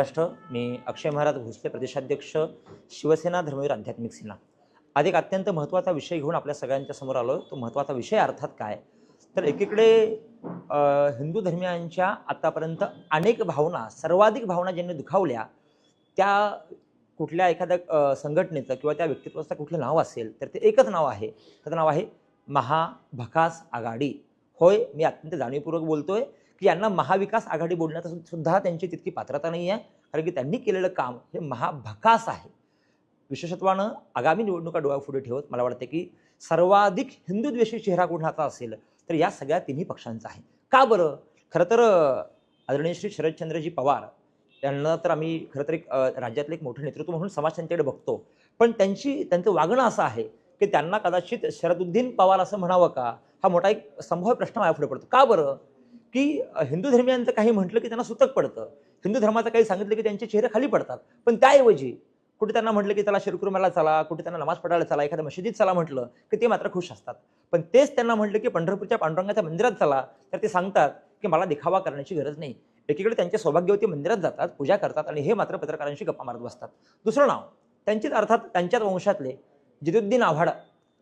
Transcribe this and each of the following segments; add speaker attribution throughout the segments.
Speaker 1: महाराष्ट्र मी अक्षय महाराज भोसले प्रदेशाध्यक्ष शिवसेना धर्मवीर आध्यात्मिक सेना. अधिक एक अत्यंत महत्त्वाचा विषय घेऊन आपल्या सगळ्यांच्या समोर आलो तो महत्त्वाचा विषय अर्थात काय? तर एकीकडे हिंदू धर्मियांच्या आतापर्यंत अनेक भावना सर्वाधिक भावना ज्यांनी दुखावल्या त्या कुठल्या एखाद्या संघटनेचं किंवा त्या व्यक्तित्वाचं कुठलं नाव असेल तर ते एकच नाव आहे. त्याचं नाव आहे महाभकास आघाडी. होय मी अत्यंत जाणीवपूर्वक बोलतोय. की यांना महाविकास आघाडी बोलण्याचा सुद्धा त्यांची तितकी पात्रता नाही आहे. कारण की त्यांनी केलेलं काम हे महाभकास आहे. विशेषत्वानं आगामी निवडणुका डोळ्यापुढे ठेवत मला वाटतं की सर्वाधिक हिंदुद्वेषी चेहरा कुणाचा असेल तर या सगळ्या तिन्ही पक्षांचा आहे. का बरं? खरं तर आदरणीय श्री शरदचंद्रजी पवार यांना तर आम्ही खरं तर एक राज्यातलं एक मोठं नेतृत्व म्हणून समाज त्यांच्याकडे बघतो. पण त्यांची त्यांचं वागणं असं आहे की त्यांना कदाचित शरदुद्दीन पवार असं म्हणावं का? हा मोठा एक संभाव्य प्रश्न माझ्यापुढे पडतो. का बरं? की हिंदू धर्मियांचं काही म्हटलं की त्यांना सुतक पडतं. हिंदू धर्माचं काही सांगितलं की त्यांचे चेहरे खाली पडतात. पण त्याऐवजी कुठे त्यांना म्हटलं की त्याला शिरकुर्माला चला कुठे त्यांना नमाज पडायला चला एखाद्या मशिदीत चला म्हटलं की ते मात्र खुश असतात. पण तेच त्यांना म्हटलं की पंढरपूरच्या पांडुरंगाच्या मंदिरात चला तर ते सांगतात की मला दिखावा करण्याची गरज नाही. एकीकडे त्यांचे सौभाग्यवती मंदिरात जातात पूजा करतात आणि हे मात्र पत्रकारांशी गप्पा मारत बसतात. दुसरं नाव त्यांचीच अर्थात त्यांच्याच वंशातले जिदुद्दीन आव्हाड.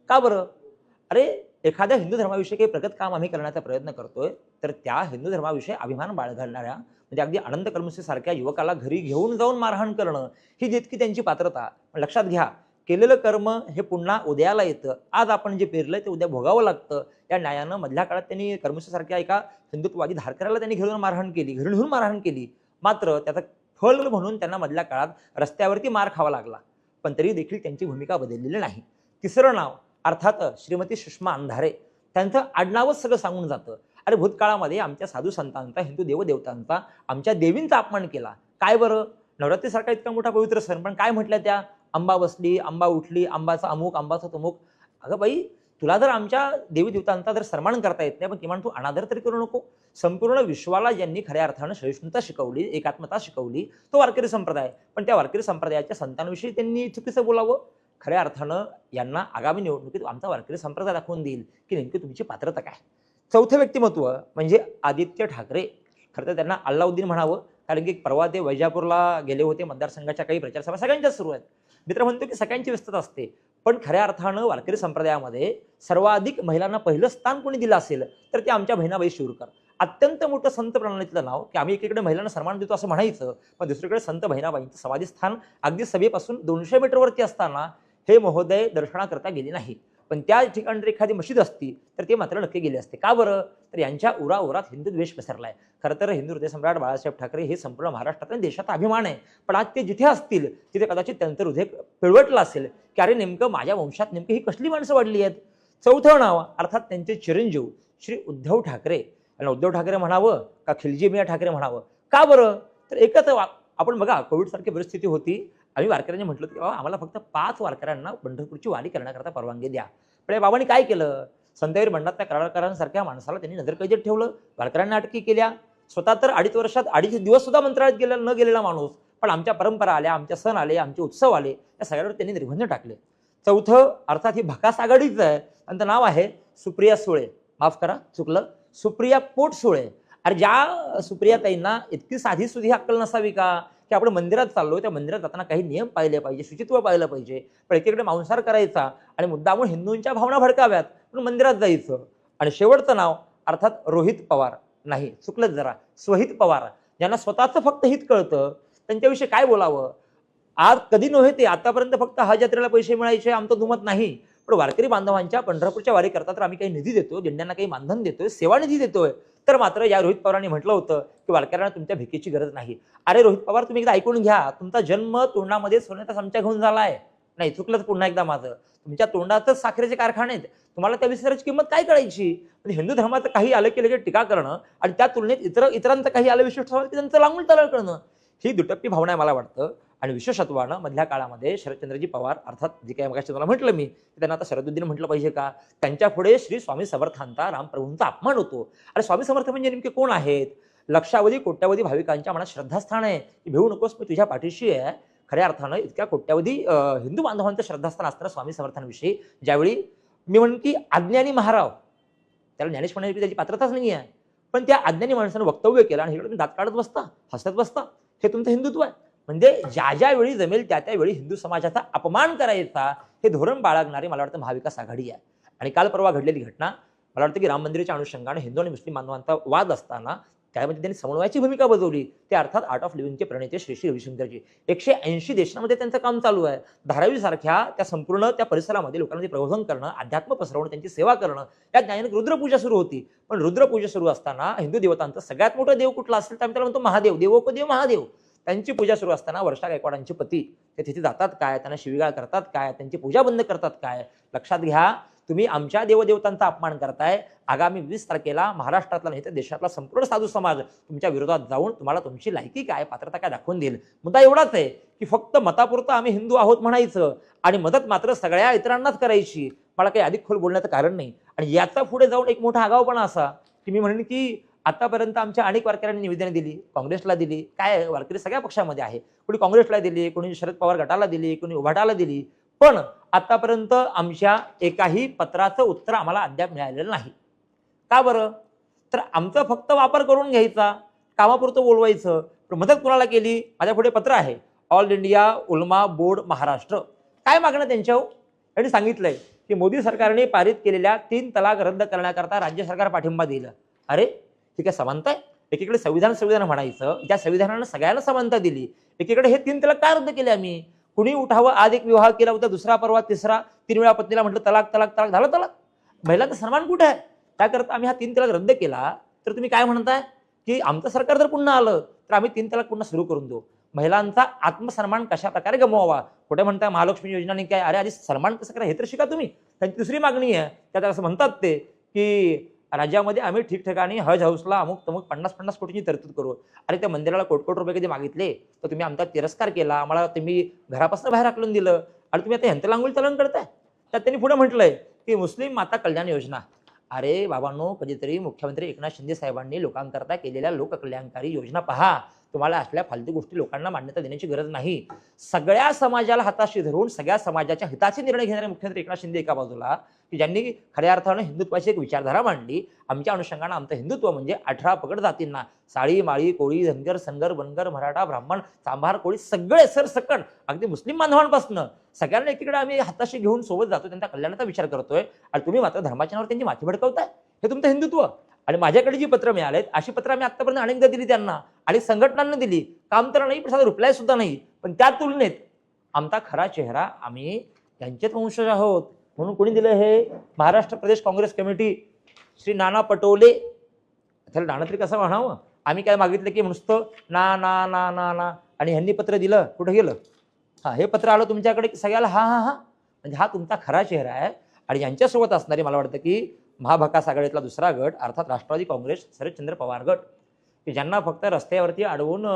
Speaker 1: का बरं? अरे एखाद्या हिंदू धर्माविषयी काही प्रगत काम आम्ही करण्याचा प्रयत्न करतोय तर त्या हिंदू धर्माविषयी अभिमान बाळगणाऱ्या म्हणजे अगदी आनंद कर्मसे सारख्या युवकाला घरी घेऊन जाऊन मारहाण करणं ही जितकी त्यांची पात्रता पण लक्षात घ्या केलेलं कर्म हे पुन्हा उद्याला येतं. आज आपण जे पेरलं ते उद्या भोगावं लागतं. या न्यायानं मधल्या काळात त्यांनी कर्मसेसारख्या एका हिंदुत्ववादी धारकऱ्याला त्यांनी घेऊन मारहाण केली घरी घेऊन मारहाण केली. मात्र त्याचा फल म्हणून त्यांना मधल्या काळात रस्त्यावरती मार खावा लागला. पण तरी देखील त्यांची भूमिका बदललेली नाही. तिसरं नाव अर्थात श्रीमती सुषमा अंधारे त्यांचं आडनावच सगळं सांगून जातं. अरे भूतकाळामध्ये आमच्या साधू संतांचा हिंदू देवदेवतांचा आमच्या देवींचा अपमान केला. काय बरं? नवरात्रीसारखा इतका मोठा पवित्र सण पण काय म्हटलं त्या? अंबा बसली आंबा उठली आंबाचा अमुक आंबाचा तमुक. अगं बाई तुला जर आमच्या देवी देवतांचा जर सन्मान करता येत नाही पण किमान तू अनादर तरी करू नको. संपूर्ण विश्वाला ज्यांनी खऱ्या अर्थानं सहिष्णुता शिकवली एकात्मता शिकवली तो वारकरी संप्रदाय. पण त्या वारकरी संप्रदायाच्या संतांविषयी त्यांनी चुकीचं बोलावं? खऱ्या अर्थानं यांना आगामी निवडणुकीत आमचा वारकरी संप्रदाय दाखवून देईल की नेमकी तुमची पात्रता काय? चौथं व्यक्तिमत्व म्हणजे आदित्य ठाकरे. खरं तर त्यांना अल्लाउद्दीन म्हणावं कारण की परवा ते वैजापूरला गेले होते मतदारसंघाच्या काही प्रचारसभा सगळ्यांच्याच सुरू आहेत. मित्र म्हणतो की सगळ्यांची व्यस्तता असते पण खऱ्या अर्थानं वारकरी संप्रदायामध्ये सर्वाधिक महिलांना पहिलं स्थान कोणी दिलं असेल तर ते आमच्या बहिणाबाई शिवरकर अत्यंत मोठं संत प्रणालीतलं नाव की आम्ही एकीकडे महिलांना सन्मान देतो असं म्हणायचं पण दुसरीकडे संत बहिणाबाईंचं समाधी स्थान अगदी सभेपासून दोनशे मीटरवरती असताना हे महोदय दर्शनाकरता गेले नाही पण त्या ठिकाणी जर एखादी मशीद असती तर ते मात्र नक्की गेले असते. का बरं? तर यांच्या उराउरात हिंदू द्वेष पसरलाय. खरं तर हिंदू हृदय सम्राट बाळासाहेब ठाकरे हे संपूर्ण महाराष्ट्रात आणि देशाचा अभिमान आहे. पण आज ते जिथे असतील तिथे कदाचित त्यांचं हृदय पिळवटलं असेल की अरे नेमकं माझ्या वंशात नेमकी ही कसली माणसं वाढली आहेत? चौथं नाव अर्थात त्यांचे चिरंजीव श्री उद्धव ठाकरे. आणि उद्धव ठाकरे म्हणावं का खिलजी मिया ठाकरे म्हणावं? का बरं? तर एकच वा- आपण बघा कोविडसारखी परिस्थिती होती. आम्ही वारकऱ्यांनी म्हटलं की बाबा आम्हाला फक्त पाच वारकऱ्यांना पंढरपूरची वारी करण्याकरता परवानगी द्या. पण या बाबांनी काय केलं? संतवीर बंडातल्या करारकरांसारख्या माणसाला त्यांनी नजरकैदेत ठेवलं. वारकऱ्यांना अटकी केल्या. स्वतः तर अडीच वर्षात अडीच दिवस सुद्धा मंत्रालयात गेला न गेलेला माणूस. पण आमच्या परंपरा आल्या आमच्या सण आले आमचे उत्सव आले. या सगळ्यावर त्यांनी निर्बंध टाकले. चौथं अर्थात ही भकास आघाडीच आहे. त्यांचं नाव आहे सुप्रिया सुळे. माफ करा चुकलं. सुप्रिया पोट सुळे अरे ज्या सुप्रियाताईंना इतकी साधी सुधी अक्कल नसावी का? की आपण मंदिरात चाललो त्या मंदिरात जाताना काही नियम पाहिले पाहिजे शुचित्व पाहिलं पाहिजे. पण एकीकडे मांसाहार करायचा आणि मुद्दामून हिंदूंच्या भावना भडकाव्यात पण मंदिरात जायचं. आणि शेवटचं नाव अर्थात रोहित पवार. नाही चुकलंच जरा. स्वहित पवार. ज्यांना स्वतःचं फक्त हित कळतं त्यांच्याविषयी काय बोलावं? आज कधी नव्हे ते आतापर्यंत फक्त हज यात्रेला पैसे मिळायचे आमचं दुमत नाही. पण वारकरी बांधवांच्या पंढरपूरच्या वारीकरता तर आम्ही काही निधी देतो दिंड्यांना काही मानधन देतोय सेवा निधी देतोय. तर मात्र या रोहित पवारांनी म्हटलं होतं की वारकऱ्यांना तुमच्या भिकेची गरज नाही. अरे रोहित पवार तुम्ही एकदा ऐकून घ्या. तुमचा जन्म तोंडामध्ये सोन्याचा चमचा घेऊन आहे नाही चुकलंच पुन्हा एकदा माझं. तुमच्या तोंडातच साखरेचे कारखाने आहेत. तुम्हाला त्या विसराची किंमत काय कळायची? पण हिंदू धर्माचं काही आलं की लगेच टीका करणं आणि त्या तुलनेत इतर इतरांचं काही आलं विशिष्ट समाज की त्यांचं लांबून तळ करणं. ही दुटप्पी भावना आहे मला वाटतं. आणि विश्वशत्वानं मधल्या काळामध्ये शरदचंद्रजी पवार अर्थात जे काही मगाशी तुम्हाला म्हटलं मी त्यांना आता शरदुद्दीन म्हटलं पाहिजे का? त्यांच्या पुढे श्री स्वामी समर्थांचा रामप्रभूंचा अपमान होतो. आणि स्वामी समर्थ म्हणजे नेमके कोण आहेत? लक्षावधी कोट्यावधी भाविकांच्या मनात श्रद्धास्थान आहे. की भेऊ नकोस मी तुझ्या पाठीशी आहे. खऱ्या अर्थानं इतक्या कोट्यावधी हिंदू बांधवांचं श्रद्धास्थान असताना स्वामी समर्थांविषयी ज्यावेळी मी म्हणून की अज्ञानी महाराव त्याला ज्ञानेश म्हणण्याची त्याची पात्रताच नाही आहे पण त्या अज्ञानी माणसानं वक्तव्य केलं आणि हिकडे तुम्ही दात काढत बसता हसत बसता. हे तुमचं हिंदुत्व आहे. म्हणजे ज्या ज्या वेळी जमेल त्या त्यावेळी हिंदू समाजाचा अपमान करायचा हे धोरण बाळगणारी मला वाटतं महाविकास आघाडी आहे. आणि काल परवा घडलेली घटना मला वाटतं की राम मंदिराच्या अनुषंगाने हिंदू आणि मुस्लिम बांधवांचा वाद असताना त्यामध्ये त्यांनी समन्वयाची भूमिका बजावली. ते अर्थात आर्ट ऑफ लिव्हिंगचे प्रणेते श्री श्री रविशंकरजी. एकशे ऐंशी देशांमध्ये त्यांचं काम चालू आहे. धारावीसारख्या त्या संपूर्ण त्या परिसरामध्ये लोकांना प्रबोधन करणं अध्यात्म पसरवणं त्यांची सेवा करणं या ज्ञानाने रुद्रपूजा सुरू होती. पण रुद्रपूजा सुरू असताना हिंदू देवतांचं सगळ्यात मोठं देव कुठला असेल तर आम्ही त्याला म्हणतो महादेव. देवो को देव महादेव. त्यांची पूजा सुरू असताना वर्षा गायकवाडांचे पती ते तिथे जातात काय त्यांना शिवीगाळ करतात काय त्यांची पूजा बंद करतात काय? लक्षात घ्या तुम्ही आमच्या देवदेवतांचा अपमान करताय. आगामी वीस तारखेला महाराष्ट्रातला नाही तर देशातला संपूर्ण साधू समाज तुमच्या विरोधात जाऊन तुम्हाला तुमची लायकी काय पात्रता काय दाखवून देईल. मुद्दा एवढाच आहे की फक्त मतापुरतं आम्ही हिंदू आहोत म्हणायचं आणि मदत मात्र सगळ्या इतरांनाच करायची. मला काही अधिक खोल बोलण्याचं कारण नाही. आणि याचा पुढे जाऊन एक मोठा आगावपणा असा की मी म्हणेन की आतापर्यंत आमच्या अनेक वारकऱ्यांनी निवेदने दिली काँग्रेसला दिली काय वारकरी सगळ्या पक्षामध्ये आहे. कोणी काँग्रेसला दिली कोणी शरद पवार गटाला दिली कोणी उभाटाला दिली. पण आतापर्यंत आमच्या एकाही पत्राचं उत्तर आम्हाला अद्याप मिळालेलं नाही. का बरं? तर आमचा फक्त वापर करून घ्यायचा कामापुरतं बोलवायचं पण मदत कुणाला केली? माझ्या पुढे पत्र आहे. All India Ulema board Maharashtra. काय मागणं त्यांच्यावर? त्यांनी सांगितलंय की मोदी सरकारने पारित केलेल्या तीन तलाक रद्द करण्याकरता राज्य सरकार पाठिंबा दिलं अरे ठीक आहे समानता आहे? एकीकडे संविधान संविधान म्हणायचं. ज्या संविधानानं सगळ्यांना समानता दिली. एकीकडे हे तीन तलाक का रद्द केले आम्ही? कुणी उठावं? आज एक विवाह केला होता दुसरा परवा तिसरा. तीन वेळा पत्नीला म्हटलं तलाक तलाक तलाक. झालं तलाक? महिलांचा सन्मान कुठे आहे? त्याकरता आम्ही हा तीन तलाक रद्द केला. तर तुम्ही काय म्हणताय? की आमचं सरकार जर पुन्हा आलं तर आम्ही तीन तलाक पुन्हा सुरू करून देऊ. महिलांचा आत्मसन्मान कशा प्रकारे गमवावा? कुठे म्हणताय महालक्ष्मी योजनाने काय? अरे आधी सन्मान कसं करा? हे तर शिका तुम्ही. त्यांची दुसरी मागणी आहे. त्यात असं म्हणतात ते की राज्यामध्ये आम्ही ठिकठिकाणी हज हाऊसला अमुक तमुक पन्नास पन्नास कोटीची तरतूद करू. अरे त्या मंदिराला कोट कोट रुपये कधी मागितले तर तुम्ही आमचा तिरस्कार केला आम्हाला तुम्ही घरापासून बाहेर आकलून दिलं. आणि तुम्ही आता यंत्र चलन करताय. त्यात त्यांनी पुढे म्हटलंय की मुस्लिम माता कल्याण योजना. अरे बाबांनो कधीतरी मुख्यमंत्री एकनाथ शिंदे साहेबांनी लोकांकरता केलेल्या लोककल्याणकारी योजना पहा. तुम्हाला असल्या फालतू गोष्टी लोकांना मान्यता देण्याची गरज नाही. सगळ्या समाजाला हाताशी धरून सगळ्या समाजाच्या हिताचे निर्णय घेणारे मुख्यमंत्री एकनाथ शिंदे एका बाजूला की ज्यांनी खऱ्या अर्थानं हिंदुत्वाची एक विचारधारा मांडली आमच्या अनुषंगानं आमचं हिंदुत्व म्हणजे अठरा पकड जातींना. साळी माळी कोळी धनगर संगर बनगर मराठा ब्राह्मण सांभार कोळी सगळे सरसकट अगदी मुस्लिम बांधवांपासून. सगळ्यांना एकीकडे आम्ही हाताशी घेऊन सोबत जातो त्यांच्या कल्याणाचा विचार करतोय. आणि तुम्ही मात्र धर्माच्या नावावर त्यांची माथी भडकवताय. हे तुमचं हिंदुत्व. आणि माझ्याकडे जी पत्र मिळालेत अशी पत्र आम्ही आतापर्यंत अनेकदा दिली त्यांना. आणि संघटनांना दिली. काम तर नाही पण साधा रिप्लाय सुद्धा नाही. पण त्या तुलनेत आमचा खरा चेहरा आम्ही त्यांचेच वंशज आहोत. म्हणून कोणी दिलं हे महाराष्ट्र प्रदेश काँग्रेस कमिटी? श्री नाना पटोले. त्याला नाना तरी कसं म्हणावं? आम्ही काय मागितलं की नुसतं ना ना ना ना ना आणि ह्यांनी पत्र दिलं कुठं गेलं? हां हे पत्र आलं तुमच्याकडे सगळ्याला? हा हा हा. म्हणजे हा तुमचा खरा चेहरा आहे आणि यांच्यासोबत असणारी मला वाटतं की महाभकास आघाडीतला दुसरा गट अर्थात राष्ट्रवादी काँग्रेस शरदचंद्र पवार गट. की ज्यांना फक्त रस्त्यावरती अडवून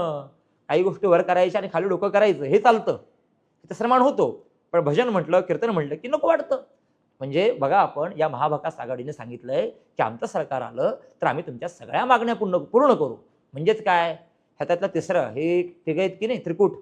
Speaker 1: काही गोष्टी वर करायच्या आणि खाली डोकं करायचं हे चालतं. तिथं सन्मान होतो. पण भजन म्हटलं कीर्तन म्हटलं की नको वाटतं. म्हणजे बघा आपण या महाभकास आघाडीने सांगितलंय की आमचं सरकार आलं तर आम्ही तुमच्या सगळ्या मागण्या पूर्ण पूर्ण करू. म्हणजेच काय? ह्याच्यातलं तिसरं हे तिघ आहेत की नाही? त्रिकूट.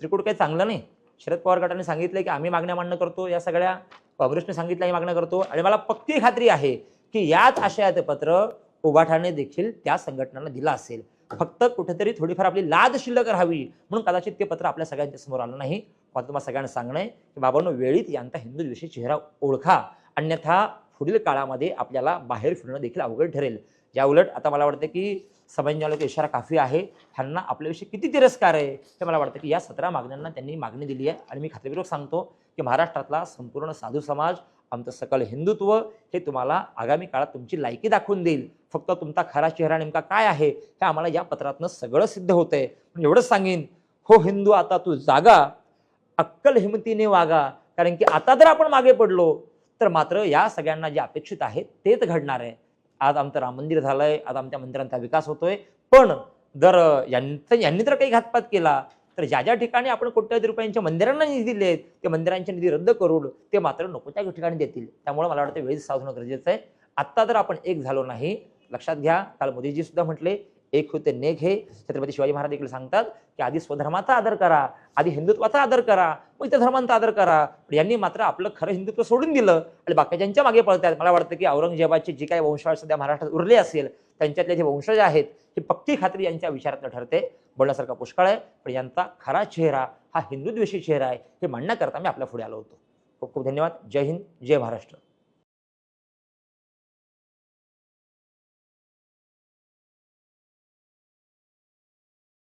Speaker 1: त्रिकूट काही चांगलं नाही. शरद पवार गटाने सांगितलंय की आम्ही मागण्या मान्य करतो या सगळ्या. काँग्रेसने सांगितलं ही मागण्या करतो. आणि मला पक्की खात्री आहे की याच आशयाचं पत्र उभाठाने देखील त्या संघटनांना दिलं असेल. फक्त कुठेतरी थोडीफार आपली लाद शिल्लक राहावी म्हणून कदाचित ते पत्र आपल्या सगळ्यांच्या समोर आलं नाही. मला तुम्हाला सगळ्यांना सांगणं आहे की बाबांनो वेळीत यांचा हिंदू दिवशी चेहरा ओळखा. अन्यथा पुढील काळामध्ये आपल्याला बाहेर फिरणं देखील अवघड ठरेल. या उलट आता मला वाटतं की समन्यालोक इशारा काफी आहे. ह्यांना आपल्याविषयी किती तिरस्कार आहे हे मला वाटतं की या सतरा मागण्यांना त्यांनी मागणी दिली आहे. आणि मी खात्रीपूर्वक सांगतो की महाराष्ट्रातला संपूर्ण साधू समाज आमचं सकल हिंदुत्व हे तुम्हाला आगामी काळात तुमची लायकी दाखवून देईल. फक्त तुमचा खरा चेहरा नेमका काय आहे हे आम्हाला या पत्रातनं सगळं सिद्ध होतंय. पण एवढंच सांगेन हो हिंदू आता तू जागा अक्कल हिमतीने वागा कारण की आता जर आपण मागे पडलो तर मात्र या सगळ्यांना जे अपेक्षित आहे तेच घडणार आहे. आज आमचं राम मंदिर झालंय आज आमच्या मंदिरांचा विकास होतोय पण जर यांचं यांनी जर काही घातपात केला तर ज्या ज्या ठिकाणी आपण कोट्यावधी रुपयांच्या मंदिरांना निधी दिलेत ते मंदिरांचे निधी रद्द करून ते मात्र नको त्या ठिकाणी देतील. त्यामुळे मला वाटतं वेळीच साधणं गरजेचं आहे. आत्ता जर आपण एक झालो नाही लक्षात घ्या. काल मोदीजी सुद्धा म्हटले एक होते नेक हे. छत्रपती शिवाजी महाराज देखील सांगतात की आधी स्वधर्माचा आदर करा आधी हिंदुत्वाचा आदर करा मग इतर धर्मांचा आदर करा. पण यांनी मात्र आपलं खरं हिंदुत्व सोडून दिलं आणि बाकीच्यांच्या मागे पळतात मला वाटतं की औरंगजेबाचे जी काही वंशवाळ सध्या महाराष्ट्रात उरले असेल त्यांच्यातले जे वंशज आहेत ही पक्की खात्री यांच्या विचारात ठरते. बोलण्यासारखा पुष्कळ आहे पण यांचा खरा चेहरा हा हिंदुद्वेषी चेहरा आहे हे म्हणण्याकरता मी आपल्या पुढे आलो होतो. खूप खूप धन्यवाद. जय हिंद जय महाराष्ट्र.